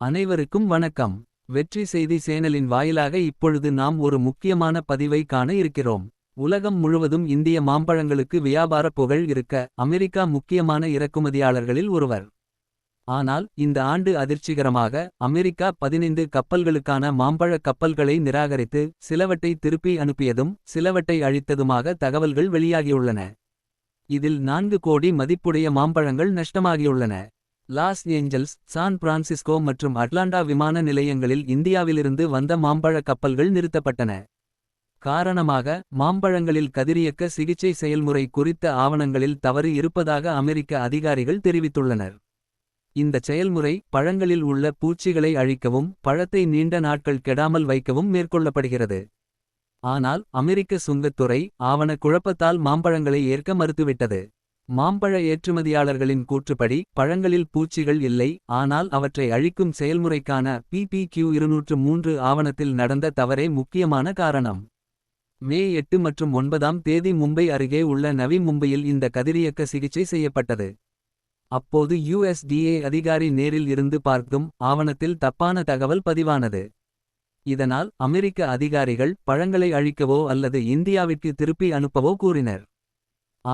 அனைவருக்கும் வணக்கம். வெற்றி செய்தி சேனலின் வாயிலாக இப்பொழுது நாம் ஒரு முக்கியமான பதிவை காண இருக்கிறோம். உலகம் முழுவதும் இந்திய மாம்பழங்களுக்கு வியாபார புகழ் இருக்க அமெரிக்கா முக்கியமான இறக்குமதியாளர்களில் ஒருவர். ஆனால் இந்த ஆண்டு அதிர்ச்சிகரமாக அமெரிக்கா பதினைந்து கப்பல்களுக்கான மாம்பழ கப்பல்களை நிராகரித்து சிலவற்றை திருப்பி அனுப்பியதும் சிலவற்றை அழித்ததுமாக தகவல்கள் வெளியாகியுள்ளன. இதில் நான்கு கோடி மதிப்புடைய மாம்பழங்கள் நஷ்டமாகியுள்ளன. லாஸ் ஏஞ்சல்ஸ் சான் பிரான்சிஸ்கோ மற்றும் அட்லாண்டா விமான நிலையங்களில் இந்தியாவிலிருந்து வந்த மாம்பழ கப்பல்கள் நிறுத்தப்பட்டன. காரணமாக மாம்பழங்களில் கதிரியக்க சிகிச்சை செயல்முறை குறித்த ஆவணங்களில் தவறு இருப்பதாக அமெரிக்க அதிகாரிகள் தெரிவித்துள்ளனர். இந்த செயல்முறை பழங்களில் உள்ள பூச்சிகளை அழிக்கவும் பழத்தை நீண்ட நாட்கள் கெடாமல் வைக்கவும் மேற்கொள்ளப்படுகிறது. ஆனால் அமெரிக்க சுங்கத்துறை ஆவண குழப்பத்தால் மாம்பழங்களை ஏற்க மறுத்துவிட்டது. மாம்பழ ஏற்றுமதியாளர்களின் கூற்றுப்படி பழங்களில் பூச்சிகள் இல்லை ஆனால் அவற்றை அழிக்கும் செயல்முறைக்கான பிபிக்யூ இருநூற்று மூன்று ஆவணத்தில் நடந்த தவறே முக்கியமான காரணம். மே எட்டு மற்றும் ஒன்பதாம் தேதி மும்பை அருகே உள்ள நவி மும்பையில் இந்த கதிரியக்க சிகிச்சை செய்யப்பட்டது. அப்போது யுஎஸ்டிஏ அதிகாரி நேரில் இருந்து பார்த்தும் ஆவணத்தில் தப்பான தகவல் பதிவானது. இதனால் அமெரிக்க அதிகாரிகள் பழங்களை அழிக்கவோ அல்லது இந்தியாவிற்கு திருப்பி அனுப்பவோ கூறினர்.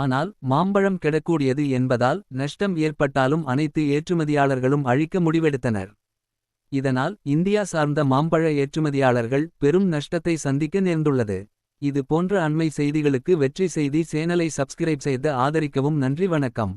ஆனால் மாம்பழம் கெடக்கூடியது என்பதால் நஷ்டம் ஏற்பட்டாலும் அனைத்து ஏற்றுமதியாளர்களும் அழிக்க முடிவெடுத்தனர். இதனால் இந்தியா சார்ந்த மாம்பழ ஏற்றுமதியாளர்கள் பெரும் நஷ்டத்தை சந்திக்க நேர்ந்துள்ளது. இது போன்ற அண்மை செய்திகளுக்கு வெற்றி செய்தி சேனலை சப்ஸ்கிரைப் செய்து ஆதரிக்கவும் நன்றி வணக்கம்.